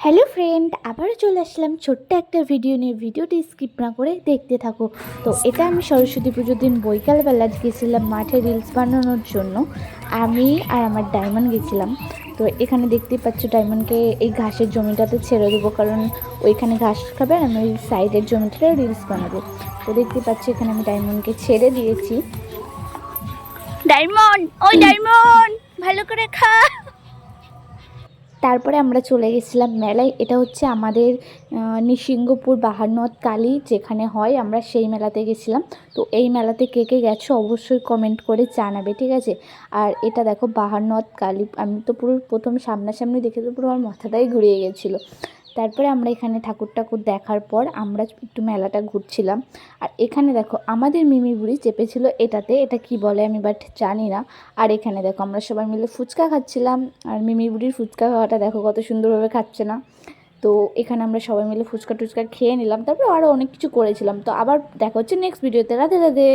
Hello friend, আবারও চলে আসলাম ছোট্ট একটা ভিডিও নিয়ে। ভিডিওটি স্কিপ না করে দেখতে থাকো। তো এটা আমি সরস্বতী পুজোর দিন বৈকালবেলা গেছিলাম মাঠে রিলস বানানোর জন্য। আমি আর আমার ডায়মন্ড গেছিলাম। তো এখানে দেখতেই পাচ্ছ ডায়মন্ডকে এই ঘাসের জমিটাতে ছেড়ে দেবো, কারণ ওইখানে ঘাস খাবে আর আমি ওই সাইডের জমিটাতে রিলস বানাবো। তো দেখতে পাচ্ছ এখানে আমি ডায়মন্ডকে ছেড়ে দিয়েছি। ডায়মন্ড, ওই ডায়মন্ড, ভালো করে খা। তারপরে আমরা চলে গেছিলাম মেলায়। এটা হচ্ছে আমাদের নিসিংহপুর বাহারনদ কালী যেখানে হয়, আমরা সেই মেলাতে গেছিলাম। তো এই মেলাতে কে কে গেছো অবশ্যই কমেন্ট করে জানাবে, ঠিক আছে? আর এটা দেখো বাহারনদ কালী, আমি তো পুরো প্রথম সামনাসামনি দেখে তো পুরো আমার মাথাটাই ঘুরিয়ে গেছিল। তারপরে আমরা এখানে ঠাকুর ঠাকুর দেখার পর আমরা একটু মেলাটা ঘুরছিলাম। আর এখানে দেখো, আমাদের মিমি বুড়ি চেপেছিল এটাতে, এটা কি বলে আমি বাট জানি না। আর এখানে দেখো, আমরা সবাই মিলে ফুচকা খাচ্ছিলাম। আর মিমি বুড়ির ফুচকা খাওয়াটা দেখো কত সুন্দরভাবে খাচ্ছে না। তো এখানে আমরা সবাই মিলে ফুচকা টুচকা খেয়ে নিলাম। তারপরে আরও অনেক কিছু করেছিলাম। তো আবার দেখা হচ্ছে নেক্সট ভিডিওতে রাধে রাধে।